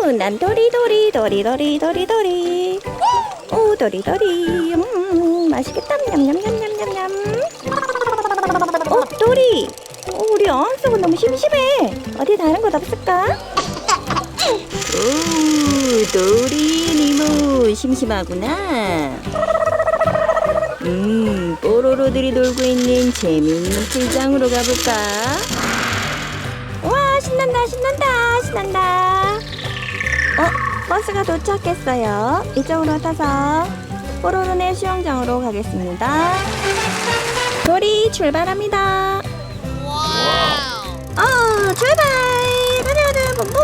오, 난 도리도리 도리도리 도리도리. 오, 도리도리. 음, 맛있겠다. 냠냠냠냠냠냠. 어, 도리. 어, 우리 어항속은 너무 심심해. 어디 다른 곳 없을까? 오, 도리 니모 심심하구나. 음, 뽀로로들이 놀고 있는 재미있는 풀장으로 가볼까? 와, 신난다, 신난다, 신난다. 어, 버스가 도착했어요. 이쪽으로 타서 뽀로로네 수영장으로 가겠습니다. 도리 출발합니다. 어, 출발! 가자, 가자, 뿜뿜!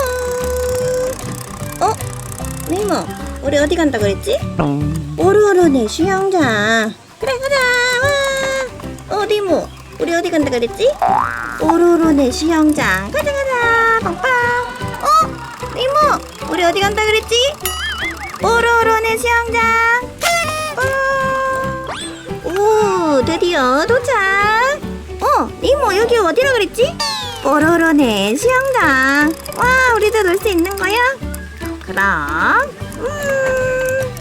어? 네모, 우리 어디 간다 그랬지? 뽀로로네 수영장. 그래, 가자! 와! 어, 네모, 우리 어디 간다 그랬지? 뽀로로네 수영장. 가자, 가자! 빵빵! 우리 어디 간다 그랬지? 뽀로로네 수영장. 어. 오, 드디어 도착! 어, 이모 여기 어디라 그랬지? 뽀로로네 수영장. 와, 우리도 놀 수 있는 거야? 그럼, 음.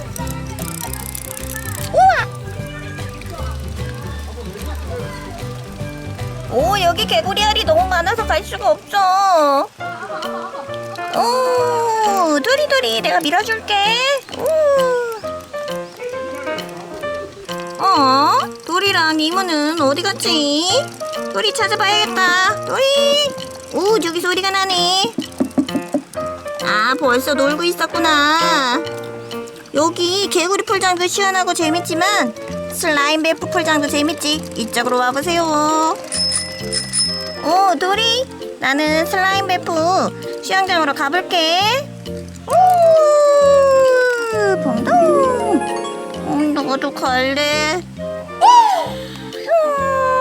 우와! 오, 여기 개구리 알이 너무 많아서 갈 수가 없어. 오, 도리도리 내가 밀어줄게. 오. 어? 도리랑 이모는 어디 갔지? 도리 찾아봐야겠다. 도리! 오, 저기 소리가 나네. 아, 벌써 놀고 있었구나. 여기 개구리 풀장도 시원하고 재밌지만 슬라임 베프 풀장도 재밌지. 이쪽으로 와보세요. 오, 도리. 나는 슬라임 베프 수영장으로 가볼게. 오, 봉동. 음, 너도 갈래?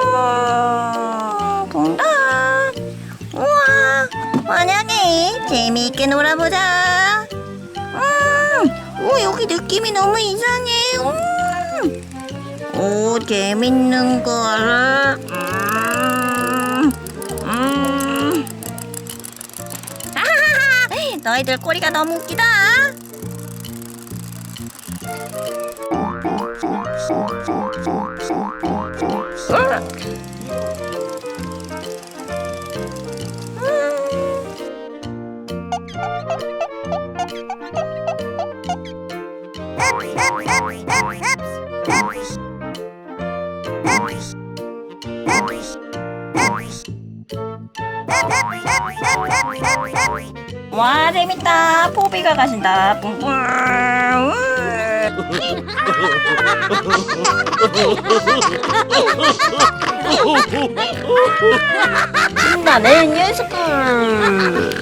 음, 봉다. 우와, 만약에 재미있게 놀아보자. 음, 오, 여기 느낌이 너무 이상해. 음. 오, 재밌는 걸. 음, 너희들 꼬리가 너무 웃기다. 와 재밌다. 포비가 가신다. 뿡뿡 나는 연습을